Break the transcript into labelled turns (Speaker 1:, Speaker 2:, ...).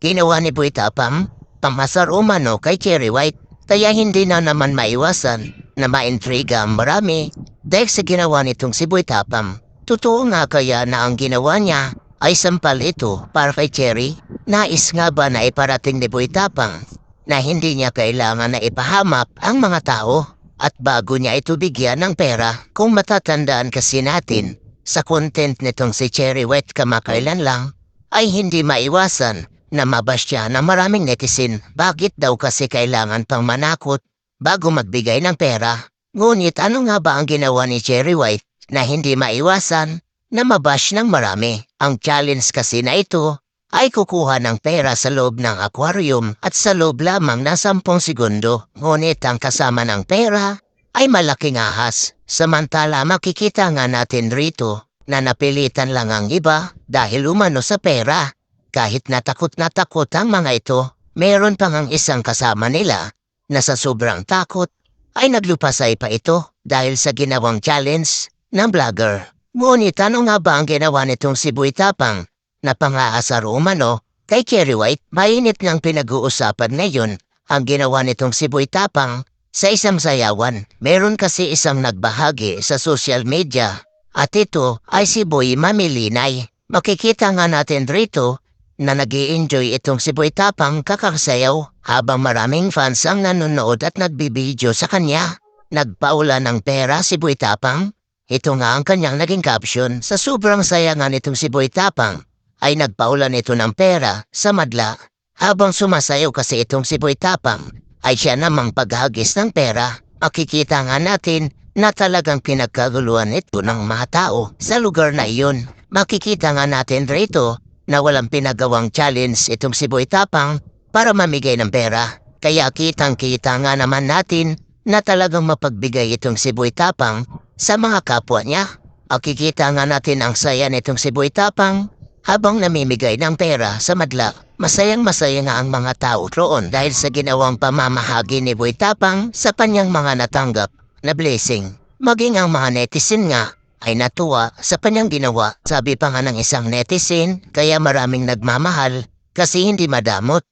Speaker 1: ginawa ni Boy Tapang pamasar umano kay Cherry White kaya hindi na naman maiwasan na maintriga ang marami dahil sa ginawa nitong si Boy Tapang. Totoo nga kaya na ang ginawa niya ay sampal ito para kay Cherry? Nais nga ba na iparating ni Boy Tapang na hindi niya kailangan na ipahamap ang mga tao at bago niya ito bigyan ng pera kung matatandaan kasi natin sa content nitong si Cherry Wet kamakailan lang ay hindi maiwasan na mabash siya ng maraming netizen. Bakit daw kasi kailangan pang manakot bago magbigay ng pera? Ngunit ano nga ba ang ginawa ni Cherry White na hindi maiwasan na mabash ng marami? Ang challenge kasi na ito ay kukuha ng pera sa loob ng aquarium at sa loob lamang ng 10 segundo. Ngunit ang kasama ng pera ay malaking ahas. Samantala makikita nga natin rito na napilitan lang ang iba dahil umano sa pera. Kahit natakot na takot ang mga ito, meron pang ang isang kasama nila na sa sobrang takot ay naglupasay pa ito dahil sa ginawang challenge ng vlogger. Ngunit ano nga ba ang ginawa nitong si Boy Tapang na pang-aasar umano kay Cherry White? Mainit ng pinag-uusapan ngayon ang ginawa nitong si Boy Tapang sa isang sayawan. Meron kasi isang nagbahagi sa social media at ito ay si Boy Mamilinay. Makikita nga natin rito na nag enjoy itong si Boy Tapang kakasayaw habang maraming fans ang nanonood at nagbibideo sa kanya. Nagpaula ng pera si Boy Tapang. Ito nga ang kanyang naging caption sa sobrang saya nga nitong si Boy Tapang ay nagpaula nito ng pera sa madla. Habang sumasayaw kasi itong si Boy Tapang ay siya namang paghagis ng pera. Makikita nga natin na talagang pinagkaguluhan ito ng mga tao sa lugar na iyon. Makikita nga natin rito na walang pinagawang challenge itong si Boy Tapang para mamigay ng pera. Kaya kitang-kita nga naman natin na talagang mapagbigay itong si Boy Tapang sa mga kapwa niya. Makikita nga natin ang saya nitong si Boy Tapang habang namimigay ng pera sa madla. Masayang masaya nga ang mga tao roon dahil sa ginawang pamamahagi ni Boy Tapang sa kanyang mga natanggap na blessing. Maging ang mga netizen nga ay natuwa sa kanyang ginawa. Sabi pa nga ng isang netizen, kaya maraming nagmamahal kasi hindi madamot.